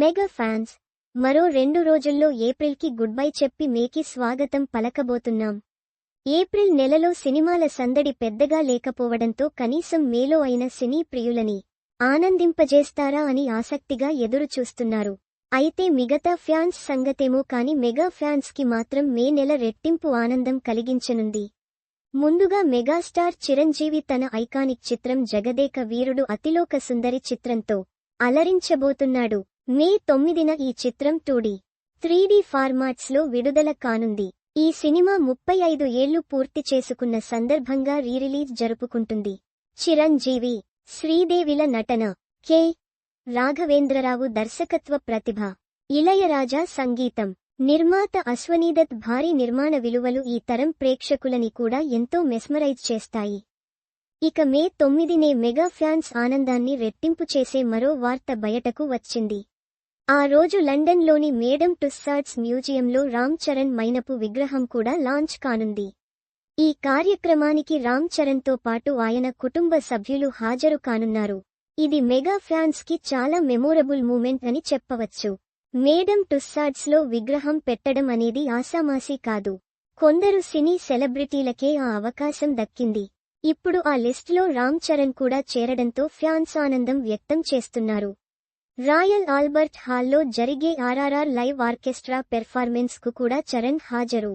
Mega fans మరో రెండు రోజుల్లో ఏప్రిల్కి గుడ్ బై చెప్పి మేకి స్వాగతం పలకబోతున్నాం. ఏప్రిల్ నెలలో సినిమాల సందడి పెద్దగా లేకపోవడంతో కనీసం మేలో అయిన సినీ ప్రియులని ఆనందింపజేస్తారా అని ఆసక్తిగా ఎదురుచూస్తున్నారు. అయితే మిగతా ఫ్యాన్స్ సంగతేమో కాని మెగా ఫ్యాన్స్కి మాత్రం మే నెల రెట్టింపు ఆనందం కలిగించనుంది. ముందుగా మెగాస్టార్ చిరంజీవి తన ఐకానిక్ చిత్రం జగదేక వీరుడు అతిలోక సుందరి చిత్రంతో అలరించబోతున్నాడు. మే తొమ్మిదిన ఈ చిత్రం టూడి. త్రీడీ ఫార్మాట్స్లో విడుదల కానుంది. ఈ సినిమా ముప్పై ఐదు ఏళ్ళు పూర్తి చేసుకున్న సందర్భంగా రీరిలీజ్ జరుపుకుంటుంది. చిరంజీవి శ్రీదేవిల నటన కె. రాఘవేంద్రరావు దర్శకత్వ ప్రతిభ. ఇళయరాజా సంగీతం. నిర్మాత అశ్వనీదత్ భారీ నిర్మాణ విలువలు ఈ తరం ప్రేక్షకులని కూడా ఎంతో మెస్మరైజ్ చేస్తాయి. ఇక మే తొమ్మిదినే మెగా ఫ్యాన్స్ ఆనందాన్ని రెట్టింపు చేసే మరో వార్త బయటకు వచ్చింది. ఆ రోజు లండన్లోని మేడమ్ టుస్సాడ్స్ మ్యూజియంలో రామ్ చరణ్ మైనపు విగ్రహం కూడా లాంచ్ కానుంది. ఈ కార్యక్రమానికి రామ్ చరణ్తో పాటు ఆయన కుటుంబ సభ్యులు హాజరు కానున్నారు. ఇది మెగా ఫ్యాన్స్కి చాలా మెమోరబుల్ మూమెంట్ అని చెప్పవచ్చు. మేడమ్ టుస్సాడ్స్లో విగ్రహం పెట్టడం అనేది ఆసామాసీ కాదు. కొందరు సినీ సెలబ్రిటీలకే ఆ అవకాశం దక్కింది. ఇప్పుడు ఆ లిస్టులో రామ్ చరణ్ కూడా చేరడంతో ఫ్యాన్స్ ఆనందం వ్యక్తం చేస్తున్నారు. రాయల్ ఆల్బర్ట్ హాల్లో జరిగే ఆర్ఆర్ఆర్ లైవ్ ఆర్కెస్ట్రా పెర్ఫార్మెన్స్కు కూడా చరణ్ హాజరు.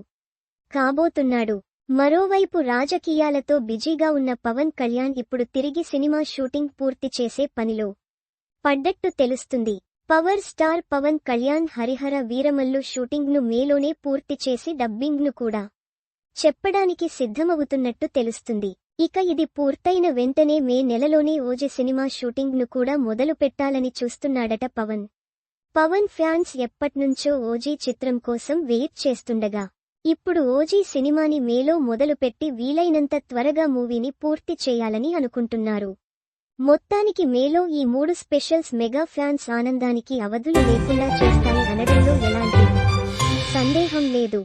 కాబోతున్నాడు. మరోవైపు రాజకీయాలతో బిజీగా ఉన్న పవన్ కళ్యాణ్ ఇప్పుడు తిరిగి సినిమా షూటింగ్ పూర్తి చేసే పనిలో. పడ్డట్టు తెలుస్తుంది. పవర్ స్టార్ పవన్ కళ్యాణ్ హరిహర వీరమల్లు షూటింగ్ను మేలోనే పూర్తి చేసి డబ్బింగ్ను కూడా చెప్పడానికి సిద్ధమవుతున్నట్టు తెలుస్తుంది. ఇక ఇది పూర్తయిన వెంటనే మే నెలలోనే ఓజె సినిమా షూటింగ్ను కూడా మొదలు పెట్టాలని చూస్తున్నాడట పవన్. పవన్ ఫ్యాన్స్ ఎప్పట్నుంచో ఓజీ చిత్రం కోసం వెయిట్ చేస్తుండగా ఇప్పుడు ఓజీ సినిమాని మేలో మొదలుపెట్టి వీలైనంత త్వరగా మూవీని పూర్తి చేయాలని అనుకుంటున్నారు. మొత్తానికి మేలో ఈ మూడు స్పెషల్స్ మెగా ఫ్యాన్స్ ఆనందానికి అవధులు లేకుండా చేస్తాయి అనడంలో ఎలాంటి సందేహం లేదు.